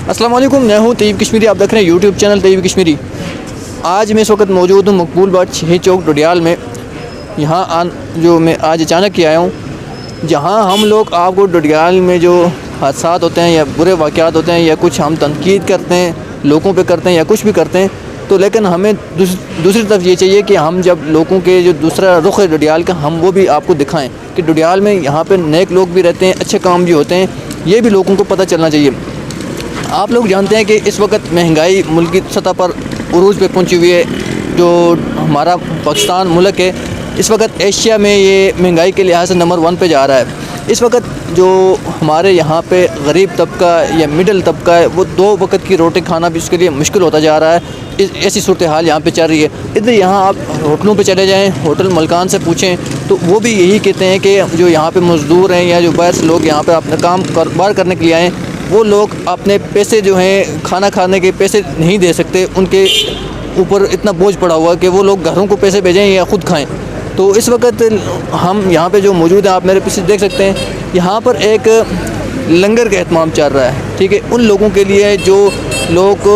अस्सलाम वालेकुम मैं हूँ तयब कश्मीरी आप देख रहे हैं यूट्यूब चैनल तयब कश्मीरी। आज मैं इस वक्त मौजूद हूँ मकबूल बाट छः चौक डोडियाल में। यहाँ आन जो मैं आज अचानक ही आया हूँ जहाँ हम लोग आपको डोडियाल में जो हादसा होते हैं या बुरे वाक़ात होते हैं या कुछ हम तनकीद करते हैं लोगों पर करते हैं या कुछ भी करते हैं तो लेकिन हमें दूस, दूसरी तरफ़ ये चाहिए कि हम जब लोगों के जो दूसरा रुख है डोडियाल का हम वो भी आपको दिखाएँ कि डोडियाल में यहाँ पर नेक लोग भी रहते हैं अच्छे काम भी होते हैं ये भी लोगों को पता चलना चाहिए। आप लोग जानते हैं कि इस वक्त महँगाई मुल्क सतह पर उरूज पे पहुँची हुई है, जो हमारा पाकिस्तान मुल्क है। इस वक्त एशिया में ये महँगाई के लिहाज से नंबर वन पे जा रहा है। इस वक्त जो हमारे यहाँ पे गरीब तबका या मिडिल तबका है, वो दो वक्त की रोटी खाना भी उसके लिए मुश्किल होता जा रहा है। ऐसी सूरत हाल यहाँ पे चल रही है। इधर यहाँ आप होटलों पे चले जाएँ, होटल मलकान से पूछें तो वो भी यही कहते हैं कि जो यहाँ पे मज़दूर हैं या जो बाहर से लोग यहाँ पे अपना काम कारोबार करने के लिए आए वो लोग अपने पैसे जो हैं, खाना खाने के पैसे नहीं दे सकते। उनके ऊपर इतना बोझ पड़ा हुआ कि वो लोग घरों को पैसे भेजें या ख़ुद खाएँ। तो इस वक्त हम यहाँ पे जो मौजूद हैं, आप मेरे पीछे देख सकते हैं, यहाँ पर एक लंगर का अहतमाम चल रहा है। ठीक है, उन लोगों के लिए जो लोग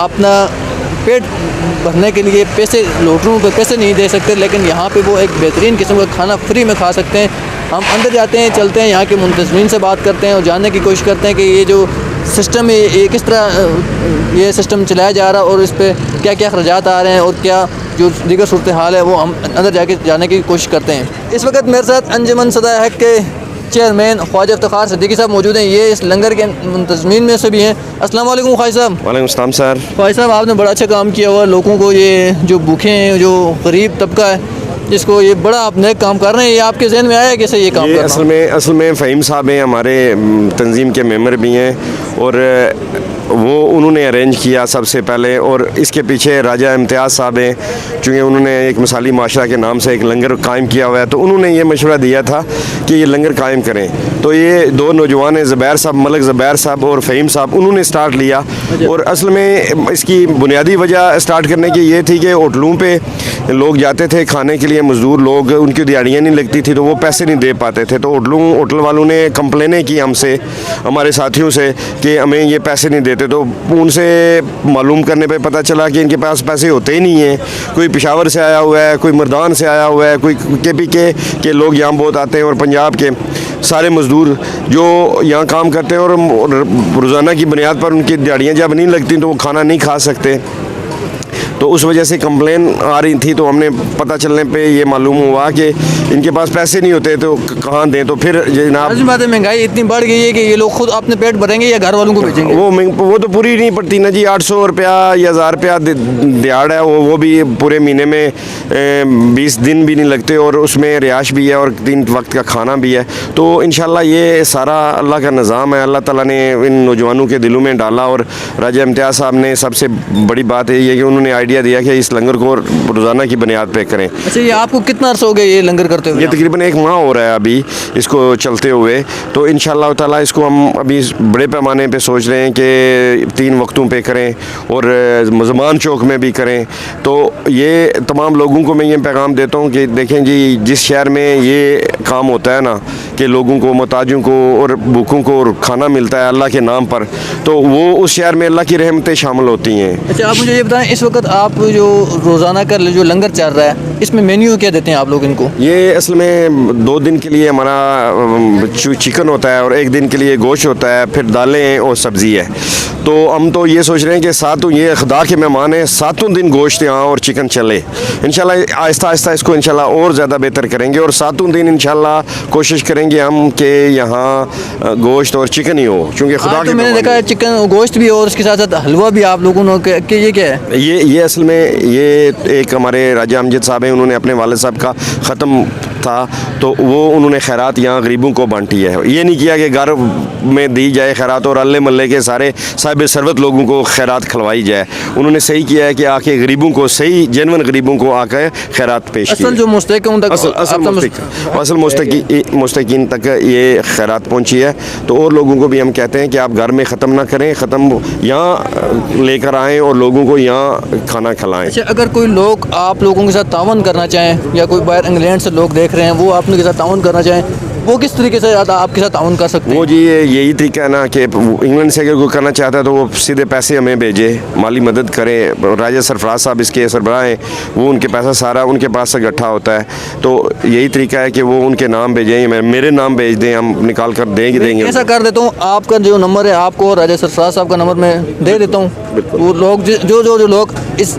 अपना पेट भरने के लिए पैसे लोटरों पर पैसे नहीं दे सकते, लेकिन यहाँ पे वो एक बेहतरीन किस्म का खाना फ्री में खा सकते हैं। हम अंदर जाते हैं चलते हैं यहाँ के मुंतजमीन से बात करते हैं और जानने की कोशिश करते हैं कि ये जो सिस्टम है ये किस तरह ये सिस्टम चलाया जा रहा है और इस पर क्या क्या अखराज आ रहे हैं और क्या जो दीगर सूरत हाल है वो हम अंदर जाके जाने की कोशिश करते हैं। इस वक्त मेरे साथ अंजमन सदा हक के चेयरमैन ख्वाजा इफ्तार सिद्दीकी साहब मौजूद हैं। ये इस लंगर के मुंतजमीन में से भी हैं। अस्सलाम वालेकुम ख्वाजा साहब। वालेकुम सलाम सर। भाई साहब आपने बड़ा अच्छा काम किया हुआ लोगों को ये जो भूखे हैं जो गरीब तबका है जिसको ये बड़ा आप नए काम कर रहे हैं। ये आपके जहन में आया कैसे ये काम ये असल में असल में फ़हीम साहब हैं हमारे तंजीम के मेंबर भी हैं और वो उन्होंने अरेंज किया सबसे पहले और इसके पीछे राजा इम्तियाज़ साहब हैं। चूँकि उन्होंने एक मिसाली माशरा के नाम से एक लंगर कायम किया हुआ है तो उन्होंने ये मशवरा दिया था कि ये लंगर कायम करें। तो ये दो नौजवान हैं ज़ुबैर साहब मलक ज़ुबैर साहब और फ़हीम साहब उन्होंने स्टार्ट लिया और असल में इसकी बुनियादी वजह स्टार्ट करने की ये थी कि होटलों पे लोग जाते थे खाने के लिए, मज़दूर लोग, उनकी दिहाड़ियाँ नहीं लगती थी तो वो पैसे नहीं दे पाते थे। तो होटलों, होटल वालों ने कंप्लेनें की हमसे, हमारे साथियों से, कि हमें ये पैसे नहीं देते। तो उनसे मालूम करने पर पता चला कि इनके पास पैसे होते ही नहीं हैं। कोई पिशावर से आया हुआ है, कोई मर्दान से आया हुआ है, कोई के पी के के लोग यहाँ बहुत आते हैं और पंजाब के सारे मज़दूर जो यहाँ काम करते हैं और रोज़ाना की बुनियाद पर उनकी दिहाड़ियाँ जब नहीं लगती तो वो खाना नहीं खा सकते। तो उस वजह से कंप्लेन आ रही थी तो हमने पता चलने पे ये मालूम हुआ कि इनके पास पैसे नहीं होते तो कहाँ दें? तो फिर जनाब बात है महँगाई इतनी बढ़ गई है कि ये लोग खुद अपने पेट भरेंगे या घर वालों को भेजेंगे? वो वो तो पूरी नहीं पड़ती ना जी आठ सौ रुपया या हज़ार रुपया दिहाड़ है वो वो भी पूरे महीने में बीस दिन भी नहीं लगते और उसमें रिहाश भी है और तीन वक्त का खाना भी है। तो इन ये सारा अल्लाह का निज़ाम है अल्लाह ताला ने इन नौजवानों के दिलों में डाला और राजा इम्तियाज़ साहब ने सबसे बड़ी बात यही है कि उन्होंने आइडिया दिया कि इस लंगर को रोज़ाना की बुनियाद पर करें। अच्छा ये आपको कितना अर्सा हो गया ये लंगर करते हुए? ये तकरीबन एक माह हो रहा है अभी इसको चलते हुए। तो इन ताला इसको हम अभी बड़े पैमाने पे सोच रहे हैं कि तीन वक्तों पे करें और मुजमान चौक में भी करें। तो ये तमाम लोगों को मैं ये पैगाम देता हूँ कि देखें जी जिस शहर में ये काम होता है ना कि लोगों को मोहताजों को और भूखों को और खाना मिलता है अल्लाह के नाम पर तो वो उस शहर में अल्लाह की रहमतें शामिल होती हैं। अच्छा आप मुझे ये बताएँ इस वक्त आप जो रोज़ाना का जो लंगर चल रहा है, इसमें मेन्यू क्या देते हैं आप लोग इनको? ये असल में दो दिन के लिए हमारा चिकन होता है और एक दिन के लिए गोश्त होता है, फिर दालें और सब्ज़ी है। तो हम तो ये सोच रहे हैं कि सातों ये खुदा के मेहमान हैं सातों दिन गोश्त यहाँ और चिकन चले। इन आहिस्ता आहिस्ता इसको इन और ज़्यादा बेहतर करेंगे और सातों दिन इन कोशिश करेंगे हम कि यहाँ गोश्त और चिकन ही हो क्योंकि खुदा तो मैंने देखा है। चिकन गोश्त भी हो और उसके साथ साथ हलवा भी आप लोगों ने कि कि ये क्या है? ये ये असल में ये एक हमारे राजा अमजद साहब हैं उन्होंने अपने वाले साहब का ख़त्म था तो वो उन्होंने खैरात यहाँ गरीबों को बांटी है। ये नहीं किया कि घर में दी जाए खैरात और अल्ले मल्ले के सारे साहिब सरबत लोगों को खैरात खलवाई जाए। उन्होंने सही किया है कि आके गरीबों को सही जेनवन गरीबों को आकर खैरात पेश असल जो मुस्तक उन तक असल असल मुस्तक असल मुस्तकी मुस्तकीन तक ये खैरात पहुँची है। तो और लोगों को भी हम कहते हैं कि आप घर में ख़त्म ना करें ख़त्म यहाँ लेकर आएँ और लोगों को यहाँ खाना खिलाएँ। अच्छा अगर कोई लोग आप लोगों के साथ तावन करना चाहें या कोई बाहर इंग्लैंड से लोग देख रहे हैं वो आप उनके साथ तावन करना चाहें वो किस तरीके से आप- आपके साथ ताउन कर सकते हैं? वो जी ये- यही तरीका है ना कि इंग्लैंड से अगर कोई करना चाहता है तो वो सीधे पैसे हमें भेजे माली मदद करें राजा सरफराज साहब इसके सरबराह हैं वो उनके पैसा सारा उनके पास इकट्ठा होता है। तो यही तरीका है कि वो उनके नाम भेजें मेरे नाम भेज दें हम निकाल कर देंगे देंगे। ऐसा कर देता हूँ आपका जो नंबर है आपको राजा सरफराज साहब का नंबर मैं दे देता हूँ। वो लोग जो जो जो लोग इस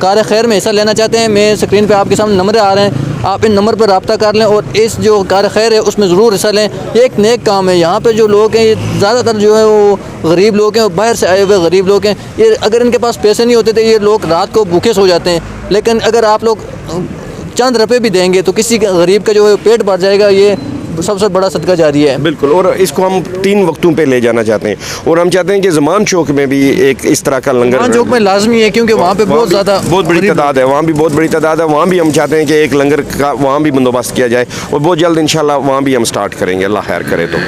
कार खैर में हिस्सा लेना चाहते हैं। मैं स्क्रीन पे आपके सामने नंबर आ रहे हैं। आप इन नंबर पर रब्ता कर लें और इस जो कार खैर है, उसमें ज़रूर हिस्सा लें। ये एक नेक काम है। यहाँ पर जो लोग हैं, ये ज़्यादातर जो है, वो गरीब लोग हैं बाहर से आए हुए गरीब लोग हैं। ये अगर इनके पास पैसे नहीं होते तो ये लोग रात को भूखे सो जाते हैं। लेकिन अगर आप लोग चंद रुपये भी देंगे तो किसी गरीब का जो है, पेट भर जाएगा। ये सबसे बड़ा सदका जारी है। बिल्कुल और इसको हम तीन वक्तों पे ले जाना चाहते हैं। और हम चाहते हैं कि जमान चौक में भी एक इस तरह का लंगर चौक में लाजमी है क्योंकि वहाँ पे बहुत ज़्यादा बहुत बड़ी तादाद है वहाँ भी बहुत बड़ी तादाद है वहाँ भी हम चाहते हैं कि एक लंगर का वहाँ भी बंदोबस्त किया जाए और बहुत जल्द इनशाला वहाँ भी हम स्टार्ट करेंगे अल्लाह खैर करे तो।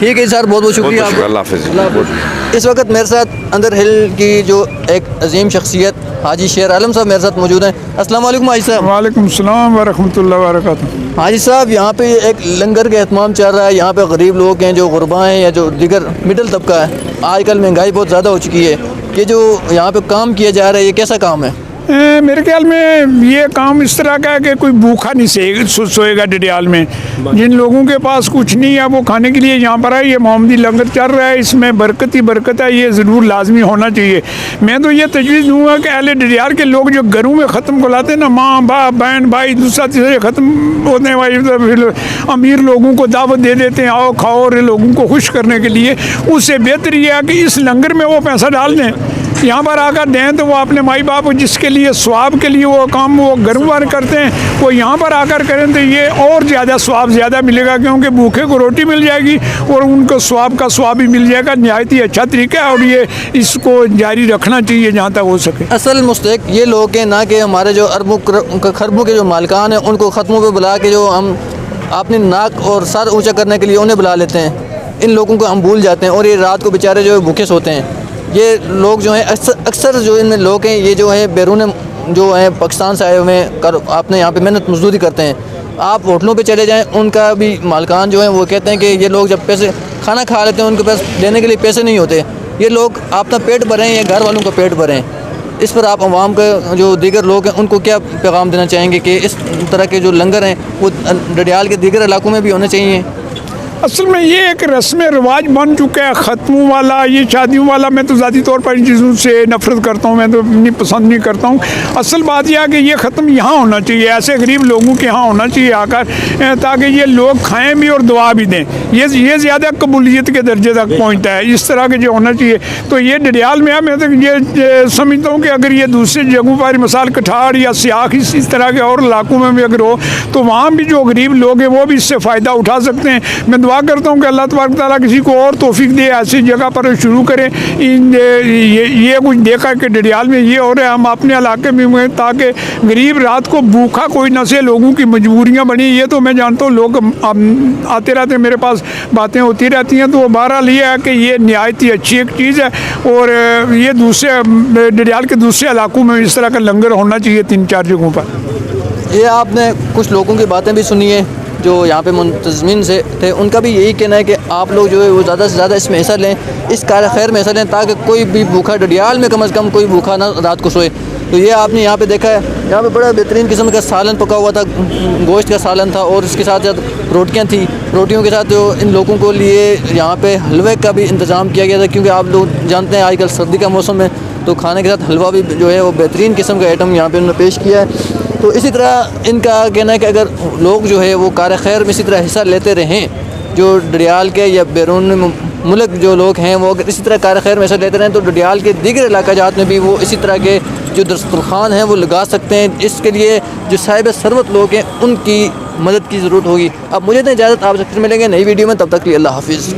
ठीक है सर बहुत बहुत शुक्रिया। अल्लाह। इस वक्त मेरे साथ अंदर हिल की जो एक अजीम शख्सियत हाजी शेर आलम साहब मेरे साथ मौजूद हैं। अस्सलाम वालेकुम हाजी साहब। वालेकुम सलाम वरहमतुल्लाह वबरकातुहू हाजी साहब यहाँ पे एक लंगर का अहतमाम चल रहा है। यहाँ पे गरीब लोग हैं जो गुरबा हैं या जो दिगर मिडिल तबका है। आजकल महँगाई बहुत ज़्यादा हो चुकी है। ये जो यहाँ पे काम किया जा रहा है ये कैसा काम है? ए, मेरे ख्याल में ये काम इस तरह का है कि कोई भूखा नहीं से सोएगा डडियाल में। जिन लोगों के पास कुछ नहीं है वो खाने के लिए यहाँ पर है ये मोहम्मदी लंगर चल रहा है इसमें बरकत ही बरकत है ये ज़रूर लाजमी होना चाहिए। मैं तो ये तजवीज़ दूँगा कि अहले डडियाल के लोग जो घरों में ख़त्म को लाते हैं ना माँ बाप बहन भाई दूसरा तीसरे ख़त्म होने वाले तो फिर अमीर लोगों को दावत दे देते हैं आओ खाओ और लोगों को खुश करने के लिए। उससे बेहतर ये है कि इस लंगर में वो पैसा डाल दें। यहाँ पर आकर दें तो वो अपने माई बाप जिसके लिए, स्वाब के लिए वो काम, वो घर बार करते हैं, वो यहाँ पर आकर करें तो ये और ज़्यादा स्वाब ज़्यादा मिलेगा क्योंकि भूखे को रोटी मिल जाएगी और उनको स्वाब का स्वाब भी मिल जाएगा। नहायत ही अच्छा तरीका है और ये इसको जारी रखना चाहिए जहाँ तक हो सके। असल मुस्तक ये लोग हैं ना कि हमारे जो अरबों खरबों के जो मालकान हैं, उनको ख़त्मों पर बुला के जो हम अपनी नाक और सर ऊँचा करने के लिए उन्हें बुला लेते हैं। इन लोगों को हम भूल जाते हैं और ये रात को बेचारे जो भूखे सोते हैं। ये लोग जो हैं, अक्सर जो इनमें लोग हैं, ये जो है, बैरून जो है, पाकिस्तान से आए हुए हैं, कर अपने यहाँ पे मेहनत मजदूरी करते हैं। आप होटलों पे चले जाएँ, उनका भी मालकान जो है, वो कहते हैं कि ये लोग जब पैसे, खाना खा लेते हैं, उनके पास देने के लिए पैसे नहीं होते। ये लोग अपना पेट भरें, या घर वालों का पेट भरें। इस पर आप आवाम का जो दीगर लोग हैं, उनको क्या पैगाम देना चाहेंगे कि इस तरह के जो लंगर हैं, वो डडियाल के दीगर इलाकों में भी होने चाहिए? असल में ये एक रस्म रिवाज बन चुका है। ख़त्मों वाला ये शादियों वाला। मैं तो ज़ाती तौर पर इन चीज़ों से नफ़रत करता हूँ। मैं तो नहीं पसंद नहीं करता हूँ। असल बात यह है कि ये ख़त्म यहाँ होना चाहिए। ऐसे गरीब लोगों के यहाँ होना चाहिए आकर ताकि ये लोग खाएँ भी और दुआ भी दें। ये ये ज़्यादा कबूलियत के दर्जे तक पहुँचता है। इस तरह के जो होना चाहिए। तो ये डडियाल में है। मैं तो ये समझता हूँ कि अगर ये दूसरे जगहों पर मिसाल कठार या सियाख इस इस तरह के और इलाकों में भी अगर हो तो वहाँ भी जो गरीब लोग हैं वो भी इससे फ़ायदा उठा सकते हैं। मैं दुआ करता हूँ कि अल्लाह तबारक ताली किसी को और तोफ़ी दे ऐसी जगह पर शुरू करें। इन ये ये कुछ देखा कि डडियाल में ये हो रहा है हम अपने इलाके में हुए ताकि गरीब रात को भूखा कोई न से लोगों की मजबूरियाँ बनी। ये तो मैं जानता हूँ लोग आते रहते मेरे पास बातें होती रहती हैं तो बहरहाल ये है कि ये नहायत ही अच्छी एक चीज़ है। और ये दूसरे अम, डडियाल के दूसरे इलाकों में इस तरह का लंगर होना चाहिए तीन चार जगहों पर। ये आपने कुछ लोगों की बातें भी सुनी है। जो यहाँ पे मुंतजमिन से थे, उनका भी यही कहना है कि आप लोग जो है वो ज़्यादा से ज़्यादा इसमें हिस्सा लें, इस कार खैर में हिस्सा लें, ताकि कोई भी भूखा डडियाल में कम अज़ कम कोई भूखा ना रात को सोए। तो ये आपने यहाँ पे देखा है, यहाँ पे बड़ा बेहतरीन किस्म का सालन पका हुआ था, गोश्त का सालन था, और इसके साथ साथ रोटियाँ थी। रोटियों के साथ जो इन लोगों को लिए यहाँ पे हलवे का भी इंतज़ाम किया गया था, क्योंकि आप लोग जानते हैं आजकल सर्दी का मौसम है तो खाने के साथ हलवा भी जो है वो बेहतरीन किस्म का आइटम यहाँ पे उन्होंने पेश किया है। तो इसी तरह इनका कहना है कि अगर लोग जो है वो कार खैर में इसी तरह हिस्सा लेते रहें, जो डडियाल के या बैरून मुल्क जो लोग हैं, वो अगर इसी तरह कार खैर में हिस्सा लेते रहें तो डडियाल के दीगर इलाका जात में भी वो इसी तरह के जो दस्तरखान हैं, वो लगा सकते हैं। इसके लिए जो साहिब सरवत लोग हैं, उनकी मदद की ज़रूरत होगी। अब मुझे तो इजाज़त आपसे फिर मिलेंगे नई वीडियो में, तब तक के लिए अल्लाह हाफिज़।